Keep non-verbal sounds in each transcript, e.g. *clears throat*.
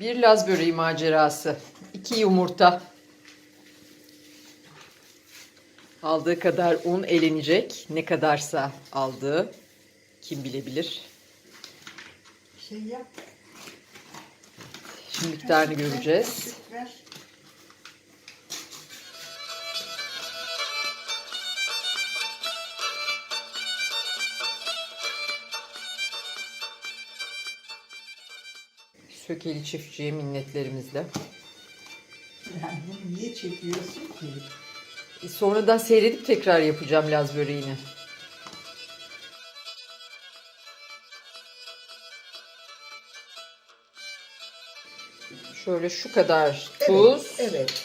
Bir Laz böreği macerası. İki yumurta. Aldığı kadar un elenecek. Ne kadarsa aldığı kim bilebilir. Şey yap. Şimdi miktarını göreceğiz. Ver. Sökeli çiftçiye minnetlerimizle. Yani bunu niye çekiyorsun ki? E, Sonradan seyredip tekrar yapacağım Laz böreğini. Şöyle şu kadar tuz Evet. evet.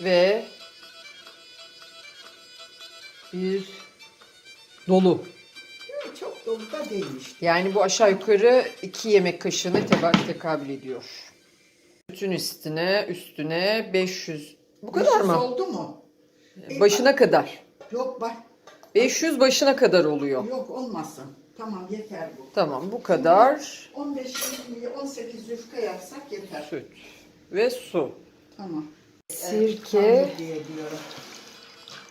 ve bir dolu. Evet, da değil işte. Yani bu aşağı yukarı 2 yemek kaşığına teba- tekabül ediyor. Bütün üstüne üstüne 500 bu kadar 500 mı? oldu mu? Başına kadar. Yok bak. 500 başına kadar oluyor. Yok olmasın. Tamam yeter bu. Tamam bu kadar 15, 20, 18 yufka yapsak yeter. süt ve su. Tamam. Sirke, hamur diye diyorum.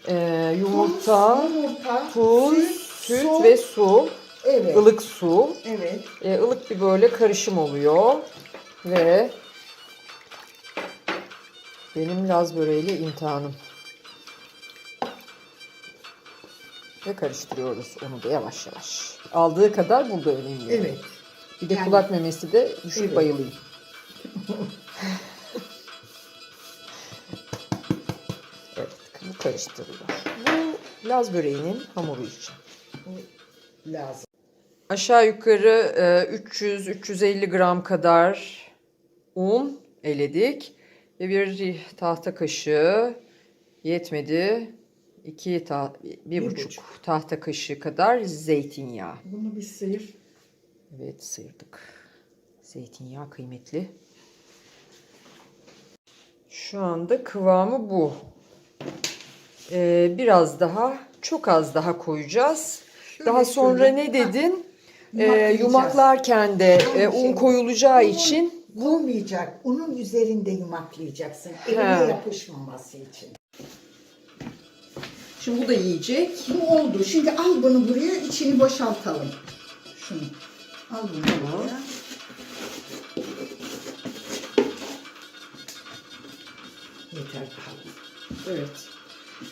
e, yumurta, Tuz, yumurta, tuz, süt, süt ve su. Evet. ılık su. Evet. E, ılık bir böyle karışım oluyor. Ve benim Laz böreğiyle imtihanım. Ve karıştırıyoruz onu da yavaş yavaş. Aldığı kadar burada önemli. Evet. Bir de Yani- kulak memesi de düşüp Evet. bayılayım. *laughs* evet, bu karıştırılıyor. Bu Laz böreğinin hamuru için. Lazım. Aşağı yukarı e, 300-350 gram kadar un eledik. Ve bir tahta kaşığı yetmedi. İki ta, bir, Bir buçuk, buçuk. tahta kaşığı kadar zeytinyağı. Bunu bir sıyır. Evet sıyırdık. Zeytinyağı kıymetli. Şu anda kıvamı bu. Ee, biraz daha, çok az daha koyacağız. Şöyle daha sonra şöyle. ne dedin? Yumaklayacağız. yumaklarken de e, un koyulacağı için Olmayacak. Unun üzerinde yumaklayacaksın. Eline He. yapışmaması için. Şimdi bu da yiyecek. Bu oldu. Şimdi al bunu buraya. içini boşaltalım. Şunu. Al bunu buraya. Yeter. Evet.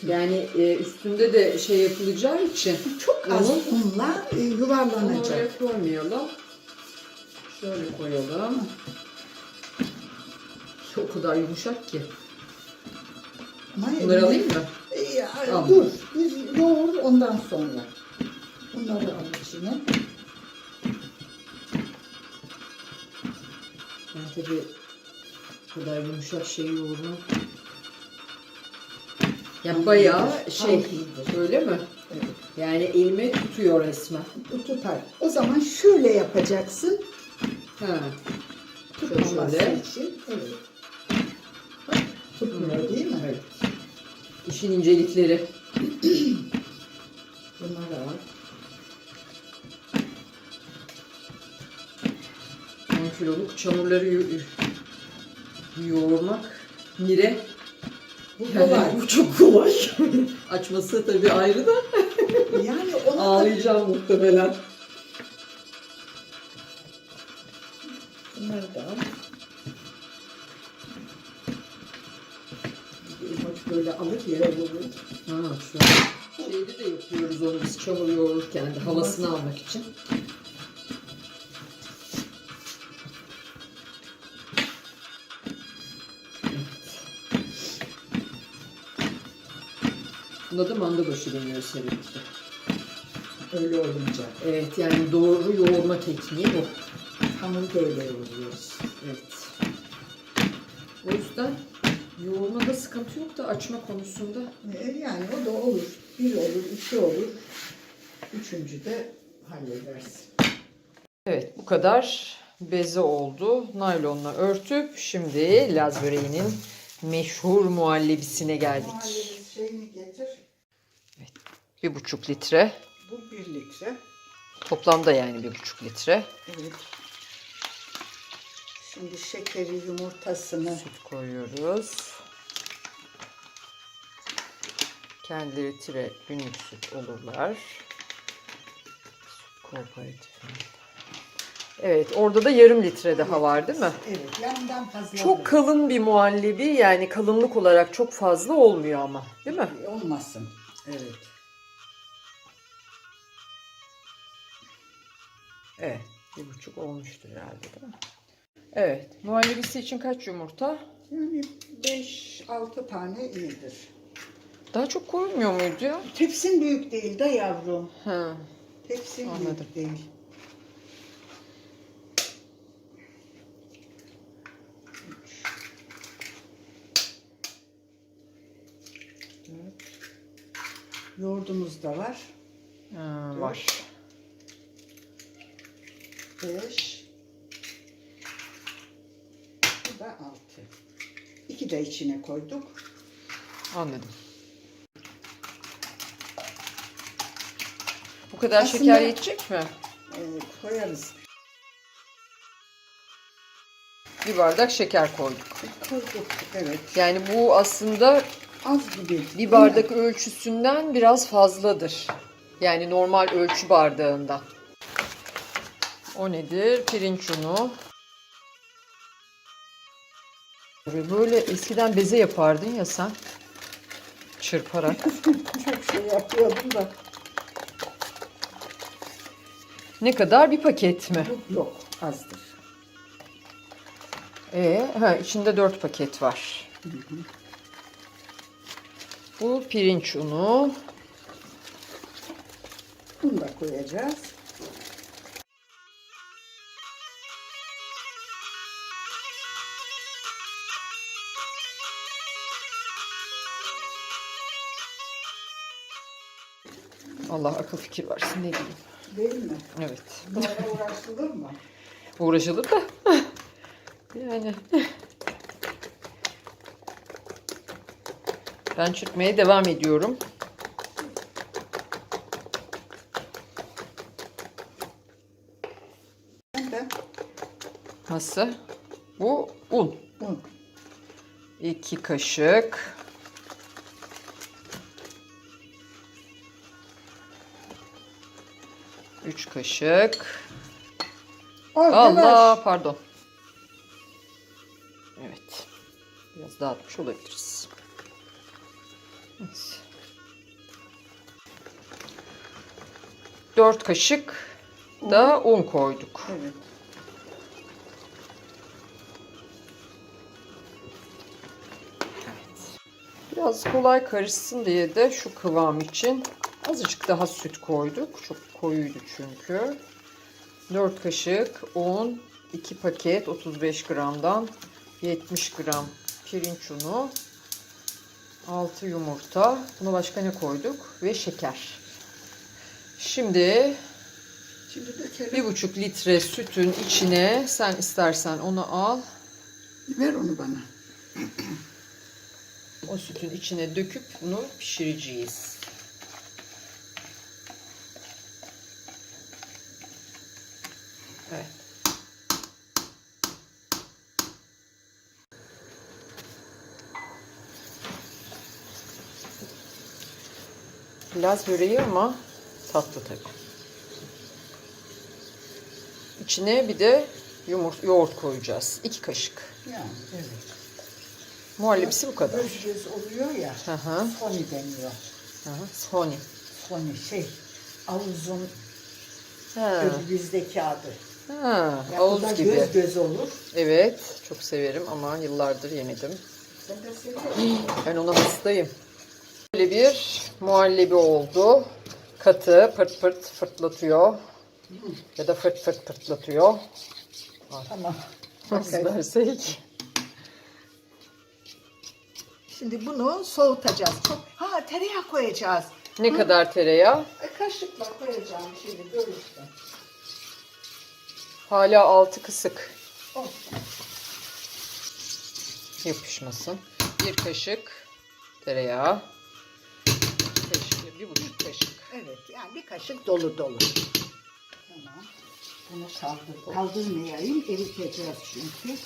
Yani e, üstünde de şey yapılacağı için Çok az Onu- unla e, yuvarlanacak. oraya koymayalım. Şöyle koyalım. O kadar yumuşak ki. Ama Bunları eline- alayım mı? E, ya, dur. Bir yoğur ondan sonra. Bunları al içine. Ben tabii bu kadar yumuşak şeyi yoğurmam. Yani bayağı şey öyle mi? Evet. Yani elime tutuyor resmen. Tutar. O zaman şöyle yapacaksın. Ha. Tutmaması Şöyle. için. Evet. Tutmuyor değil mi? Evet. İşin incelikleri. *clears throat* Bunları al. 10 kiloluk çamurları yo- yoğurmak nire. Bu Yani bu çok kolay. *laughs* Açması tabii ayrı da. Yani onu da Ağlayacağım muhtemelen. bunları da böyle alır yere vurur. Ha, şu an şeyde de yapıyoruz onu biz çamur yoğururken de havasını almak için. Buna da manda başı deniyor sevinçte. Öyle olunca. Evet yani doğru yoğurma tekniği bu. Hamuru böyle yoğuruyoruz. Evet. O yüzden yoğurmada sıkıntı yok da açma konusunda E, Yani o da olur. Bir olur, iki olur. Üçüncü de halledersin. Evet bu kadar beze oldu. Naylonla örtüp şimdi Laz böreğinin meşhur muhallebisine geldik. Muhallebi şeyini getir. Bir buçuk litre. Bu bir litre. Toplamda yani bir buçuk litre. Evet. Şimdi şekeri, yumurtasını Süt koyuyoruz. Kendileri tire günlük süt olurlar. Süt kooperatifi. Evet orada da yarım litre daha var değil mi? Evet, yandan fazla. Çok kalın bir muhallebi yani kalınlık olarak çok fazla olmuyor ama değil mi? olmasın. Evet. Evet bir buçuk olmuştur herhalde değil mi? Evet muhallebisi için kaç yumurta? Yani 5-6 tane iyidir. Daha çok koymuyor muydu ya? Tepsin büyük değil de yavrum. Ha. Tepsin Anladım. büyük değil. Yoğurdumuz da var. Ha, var. 5 Bu da 6. İki de içine koyduk. Anladım. Bu kadar Aslında- şeker yetecek mi? Ee, koyarız. Bir bardak şeker koyduk. Koyduk. Evet. Yani bu aslında Az gibi. bir bardak ölçüsünden biraz fazladır. Yani normal ölçü bardağından. O nedir? Pirinç unu. Böyle eskiden beze yapardın ya sen. Çırparak. *laughs* Çok şey yapıyordum da. Ne kadar? Bir paket mi? Bu yok. Azdır. Ee, ha, içinde 4 paket var. Bu pirinç unu. Bunu da koyacağız. Allah akıl fikir versin ne diyeyim. Değil mi? Evet. Bunlara uğraşılır mı? Uğraşılır da. *laughs* yani. Ben çırpmaya devam ediyorum. Nasıl? Bu un. un. 2 kaşık. Üç kaşık. Arkadaş. Allah pardon. Evet. Biraz dağıtmış olabiliriz. 4 kaşık da un koyduk. Evet. Biraz kolay karışsın diye de şu kıvam için azıcık daha süt koyduk. Çok koyuydu çünkü. 4 kaşık un, 2 paket 35 gramdan 70 gram pirinç unu, 6 yumurta. Buna başka ne koyduk? Ve şeker. Şimdi Şimdi dökelim. bir buçuk litre sütün içine sen istersen onu al. Ver onu bana. O sütün içine döküp bunu pişireceğiz. Evet. Laz böreği ama tatlı tabii. İçine bir de yumurt, yoğurt koyacağız. İki kaşık. Yani evet. Muhallebisi bu kadar. Göz göz oluyor ya. Hı hı. Sony deniyor. Hı hı. Sony. Sony şey. Avuzun Ha. bizdeki adı. Ha, Ağız da gibi. göz göz olur. Evet, çok severim ama yıllardır yemedim. Sen de seviyorsun. Ben ona hastayım. Böyle bir muhallebi oldu. Katı pırt pırt fırtlatıyor. Ya da fırt fırt fırtlatıyor. tamam. Nasıl Okey. dersek. Şimdi bunu soğutacağız. Çok... Ha tereyağı koyacağız. Ne kadar tereyağı? E, kaşıkla koyacağım şimdi görürsün. Hala altı kısık. Olsun. Yapışmasın. Bir kaşık tereyağı. Evet yani bir kaşık dolu dolu. Tamam. Bunu kaldır. Kaldırmayayım. Eriteceğiz çünkü.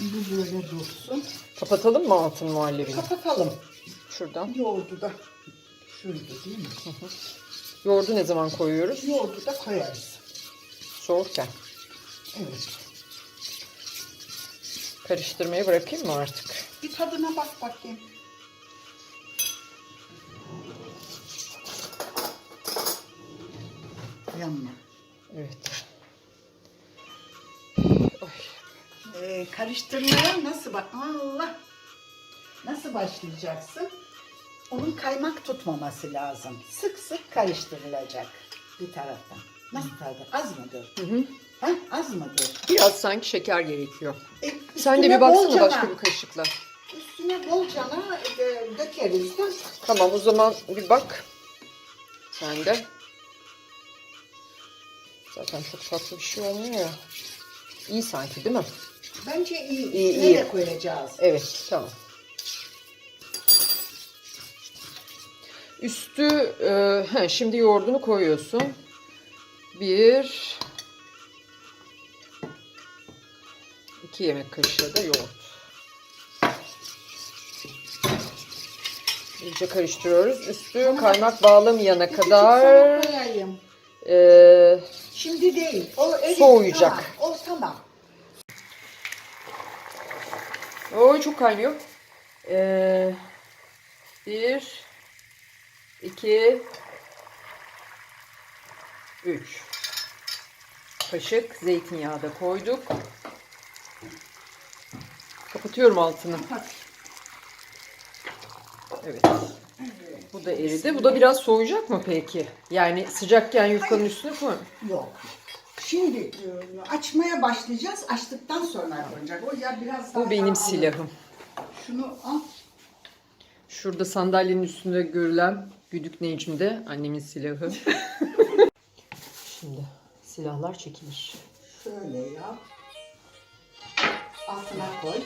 Bu böyle dursun. Kapatalım mı altın muhallebini? Kapatalım. Şuradan. Yoğurdu da şurada değil mi? Yoğurdu ne zaman koyuyoruz? Yoğurdu da koyarız. Soğurken. Evet. Karıştırmayı bırakayım mı artık? Bir tadına bak bakayım. Yanma. Evet. Ee, karıştırmaya nasıl bak Allah nasıl başlayacaksın? Onun kaymak tutmaması lazım. Sık sık karıştırılacak bir taraftan. Nasıl tadı? Az mıdır? Hı hı. Ha? Az mıdır? Biraz sanki şeker gerekiyor. E, Sen de bir baksana bolcana- başka bir kaşıkla. Üstüne bolcana e, dökeriz de. Tamam o zaman bir bak. Sen de. Zaten çok tatlı bir şey olmuyor ya. İyi sanki değil mi? Bence iyi. İyi, iyi. koyacağız. Evet tamam. Üstü e, he, şimdi yoğurdunu koyuyorsun. Bir iki yemek kaşığı da yoğurt. İyice karıştırıyoruz. Üstü kaymak bağlamayana kadar koyayım. E, Şimdi değil. O erik- Soğuyacak. Tamam, o tamam. Oy çok kaynıyor. Ee, bir, iki, üç. Kaşık zeytinyağı da koyduk. Kapatıyorum altını. Evet. Bu da eridi. Bu da biraz soğuyacak mı peki? Yani sıcakken yufkanın üstüne koy. Yok. Şimdi e, açmaya başlayacağız. Açtıktan sonra koyacak. O ya biraz daha Bu benim alır. silahım. Şunu al. Şurada sandalyenin üstünde görülen güdük Necmi de annemin silahı. *laughs* Şimdi silahlar çekilir. Şöyle yap. Altına koy.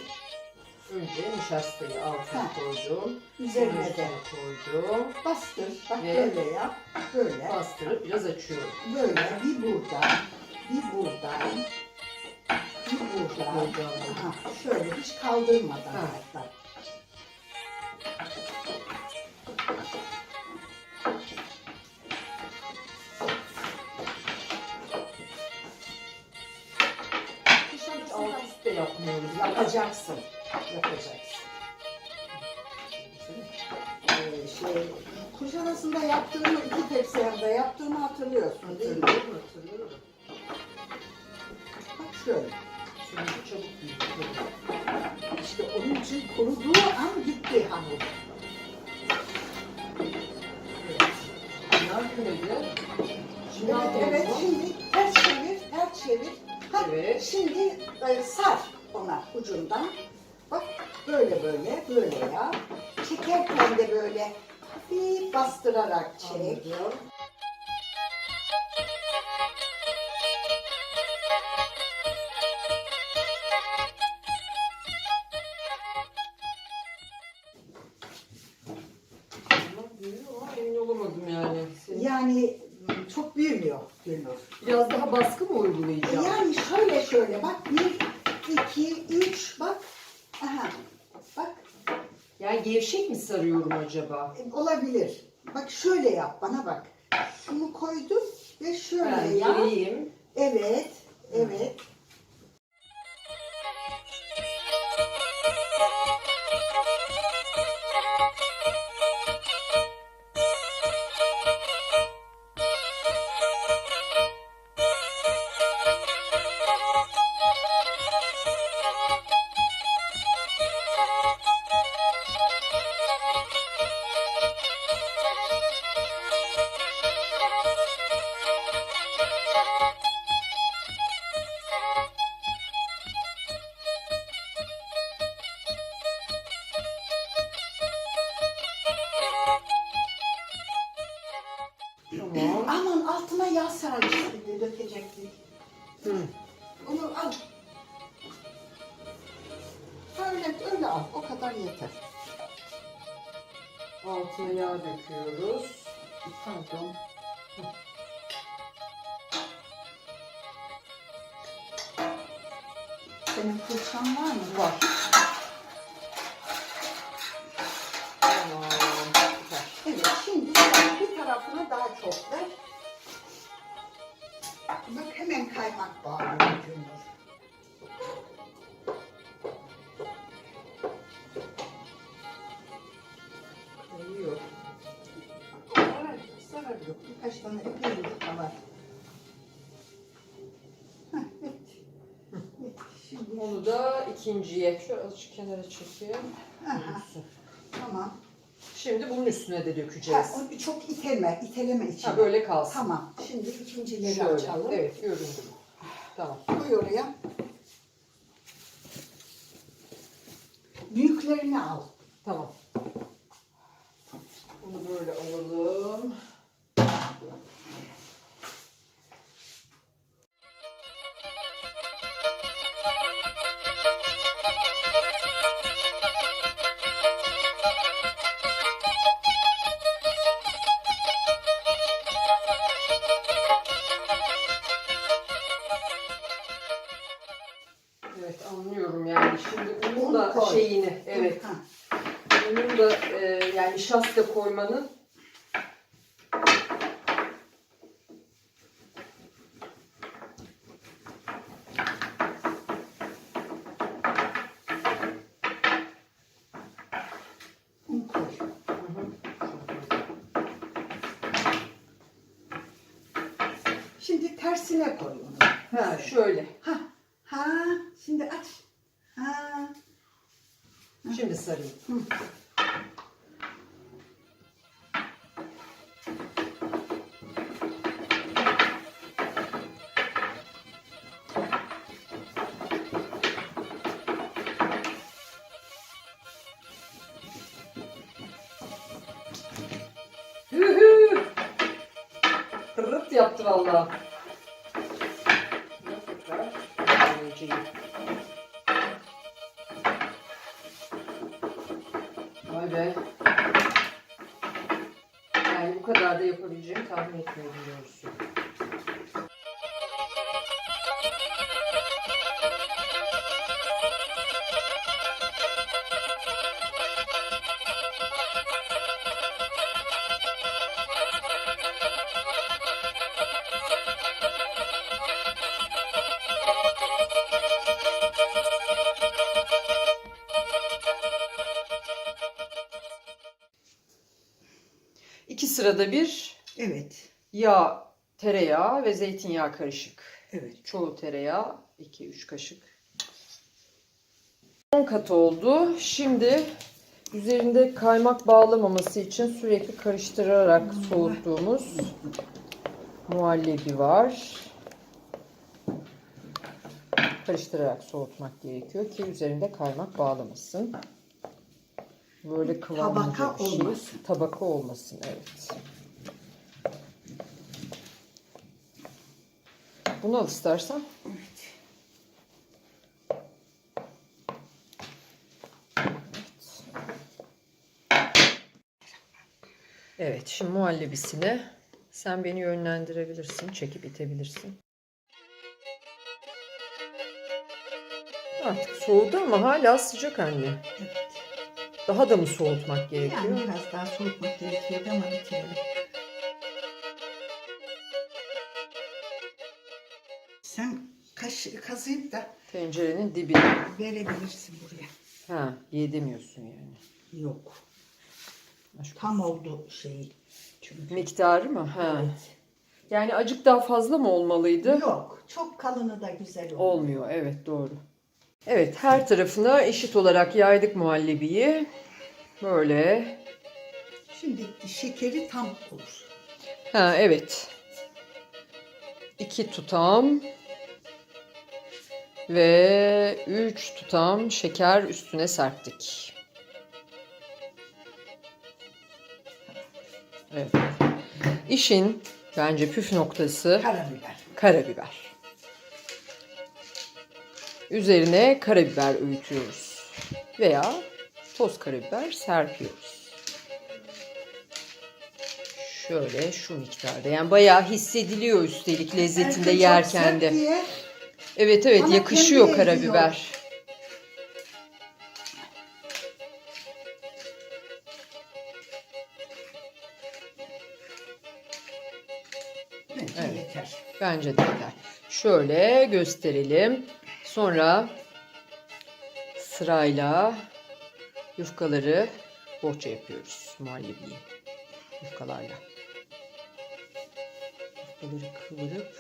Önce nişastayı altına Ha. koydum. Üzerine de koydum. bastır. Bak Ve- böyle yap. Böyle. Bastırıp biraz açıyorum. Böyle bir buradan. Bir buradan. Bir buradan. Buradan. Aha, şöyle hiç kaldırmadan Ha. hatta. Hiç alt üst de yapmıyoruz. Yapacaksın. Yapacaksın. Ee, şey, kuş arasında yaptığını, iki tepsi yanında yaptığını hatırlıyorsun değil mi? Hatırlıyorum, hatırlıyorum. Bak şöyle. Çünkü çabuk büyüyor. İşte onun için kuruduğu an gitti hamur. Şimdi Evet, evet. Şimdi ters çevir, ters çevir. Ha, Evet. Şimdi e, sar ona ucundan. Bak böyle böyle, böyle ya. Çekerken de böyle hafif bastırarak çek. Anladım. Sarıyorum acaba? e, olabilir. Bak şöyle yap bana bak. Şunu koydum ve şöyle Ben yap. geriyim. Evet. Evet. Altına yağ döküyoruz. Pardon. Senin fırçan var mı? Var. Şimdi bir tarafına daha çok ver. Bak hemen kaymak bağlı. Yok. Birkaç tane evet. Evet, Şimdi Onu da ikinciye şöyle azıcık kenara çekeyim. Aha. Tamam. Şimdi bunun üstüne de Ha, dökeceğiz. onu çok itelme, iteleme için. Ha böyle kalsın. Tamam. Şimdi ikincileri Şöyle. açalım. Evet göründü. Tamam. Koy oraya. Büyüklerini al. Tamam. Bunu böyle alalım. Evet anlıyorum yani. Şimdi unun Un da şeyini evet. unun da e, yani nişasta koymanın tersine koy onu. ha şöyle Ha. Ha. Şimdi aç. Ha. şimdi sarayım. Hühü! Rırt yaptı valla. Yani bu kadar da yapabileceğimi tahmin etmiyordum doğrusu. Sırada bir Evet. yağ, tereyağı ve zeytinyağı karışık. Evet. Çoğu tereyağı 2-3 kaşık. 10 kat oldu. Şimdi üzerinde kaymak bağlamaması için sürekli karıştırarak soğuttuğumuz muhallebi var. Karıştırarak soğutmak gerekiyor ki üzerinde kaymak bağlamasın. Böyle kıvamlıca Tabaka bir şey. olmasın. Tabaka olmasın evet. Bunu al istersen. Evet. Evet, şimdi muhallebisini sen beni yönlendirebilirsin, çekip itebilirsin. Artık soğudu ama hala sıcak anne. Evet. Daha da mı soğutmak gerekiyor? Yani biraz daha soğutmak gerekiyordu ama bitirelim. Kaş, kazıyıp da Tencerenin dibine. verebilirsin buraya. Ha, yedemiyorsun yani. Yok. Aşk Tam oldu şey. Çünkü. Miktarı mı? Ha. Evet. Yani acık daha fazla mı olmalıydı? Yok. Çok kalını da güzel oldu. Olmuyor, evet doğru. Evet, her tarafına eşit olarak yaydık muhallebiyi. Böyle. Şimdi şekeri tam olur. Ha, evet. İki tutam ve üç tutam şeker üstüne serptik. Evet. İşin bence püf noktası Karabiber. karabiber. Üzerine karabiber öğütüyoruz. Veya toz karabiber serpiyoruz. Şöyle şu miktarda. Yani bayağı hissediliyor üstelik lezzetinde yerken de. Diye Evet evet Ama yakışıyor karabiber. Bence Evet. yeter. Bence de yeter. Şöyle gösterelim. Sonra sırayla yufkaları bohça yapıyoruz. Muhallebiyi yufkalarla. Yufkaları kıvırıp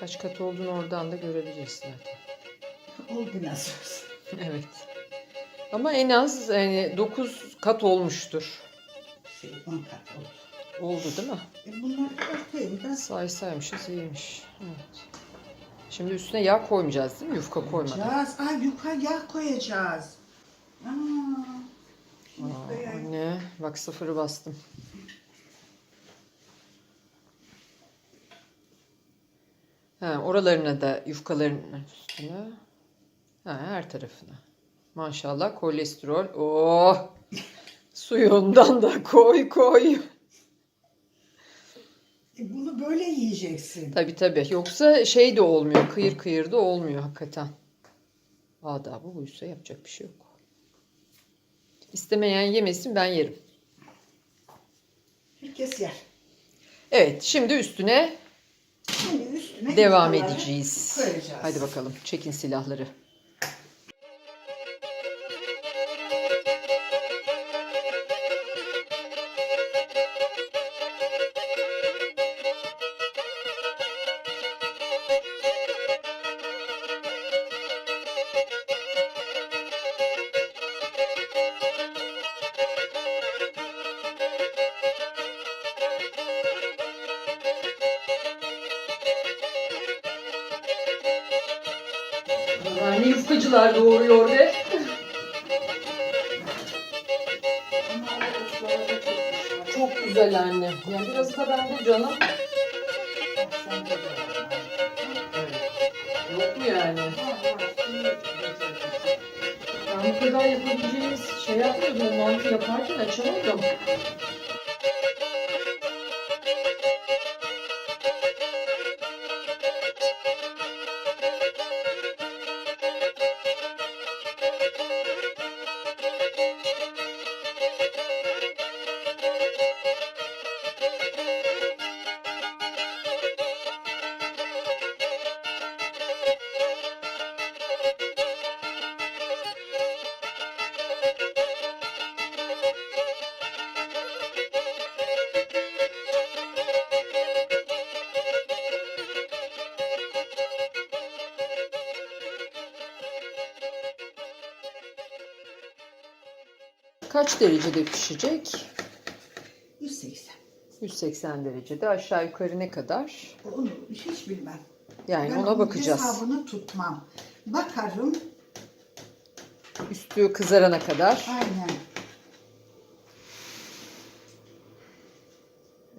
kaç kat olduğunu oradan da görebilirsin zaten. *laughs* Oldu nasıl. *laughs* Evet. Ama en az yani 9 kat olmuştur. Şey, on kat oldu. Oldu değil mi? E bunları ortaya biraz Say saymışız iyiymiş. Evet. Şimdi üstüne yağ koymayacağız değil mi? Yufka koymadan. koyacağız. Ay yukarı yağ koyacağız. Aa, Aa, anne bak sıfırı bastım. Ha, oralarına da yufkaların üstüne. Ha, her tarafına. Maşallah kolesterol. Oh! Suyundan da koy koy. E bunu böyle yiyeceksin. Tabii tabii. Yoksa şey de olmuyor. Kıyır kıyır da olmuyor hakikaten. Adabı buysa yapacak bir şey yok. İstemeyen yemesin ben yerim. Herkes yer. Evet şimdi üstüne Şimdi devam edeceğiz. Koyacağız. Hadi bakalım çekin silahları. Yapabileceğimiz şey yapmıyordum. Mantı yaparken açamadım. Kaç derecede pişecek? 180. 180 derecede aşağı yukarı ne kadar? Onu hiç bilmem. Yani Ben ona bakacağız. Hesabını tutmam. Bakarım. Üstü kızarana kadar. Aynen.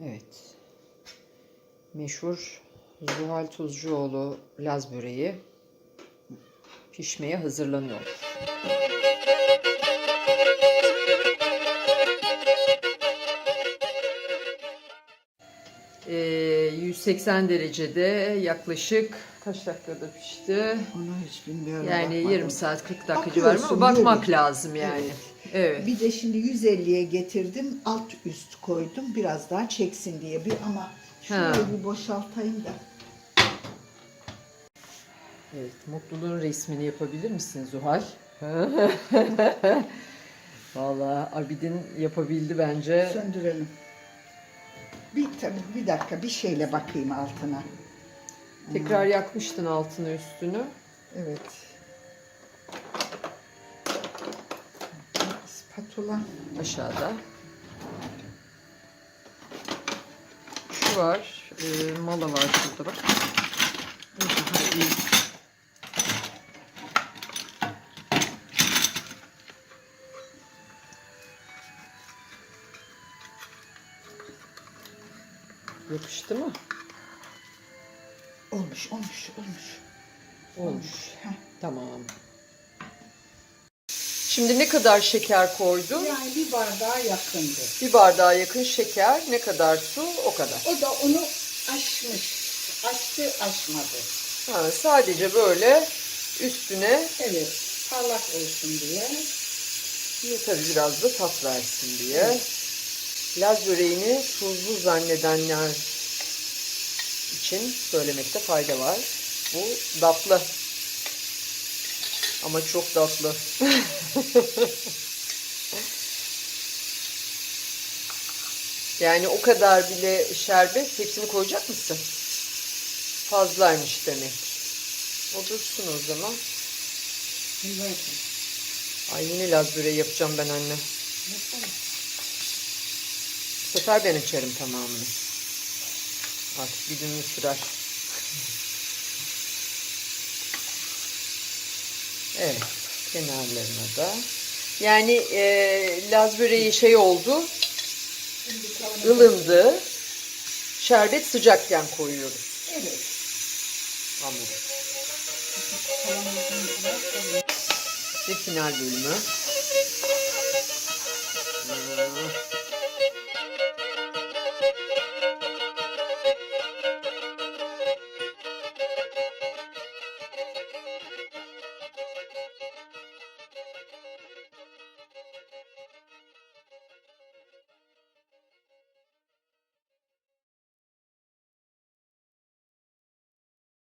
Evet. Meşhur Zuhal Tuzcuoğlu Laz böreği pişmeye hazırlanıyor. Ee, 180 derecede yaklaşık kaç dakikada pişti? Onu hiç bilmiyorum. Yani bakmadım. yarım saat 40 dakika civarı ama bakmak yürü. lazım yani. Evet. Bir de şimdi 150'ye getirdim. Alt üst koydum. Biraz daha çeksin diye. Bir ama şurayı Ha. bir boşaltayım da. Evet, mutluluğun resmini yapabilir misin Zuhal? *laughs* Vallahi Abidin yapabildi bence. Söndürelim. Bir tabii bir dakika bir şeyle bakayım altına. Tekrar yakmıştın altını üstünü. Evet. Spatula. Aşağıda. Şu var. e, mala var şurada bak. Bu daha iyi. Yapıştı mı? Olmuş, olmuş, olmuş. Olmuş. Heh. Tamam. Şimdi ne kadar şeker koydun? Yani bir bardağa yakındı. Bir bardağa yakın şeker, ne kadar su o kadar. O da onu aşmış. Açtı açmadı. Ha, sadece böyle üstüne Evet. Parlak olsun diye. tabii biraz da tat versin diye. Laz böreğini tuzlu zannedenler için söylemekte fayda var. Bu tatlı. Ama çok tatlı. *laughs* yani o kadar bile şerbet hepsini koyacak mısın? Fazlaymış demek. O dursun o zaman. Ay yine Laz böreği yapacağım ben anne. Bu sefer ben açarım tamamını. Artık gününü sürer. Evet. Kenarlarına da. Yani e, Laz böreği şey oldu. ılındı. Şerbet sıcakken koyuyoruz. Evet. Hamuru. Ve final bölümü.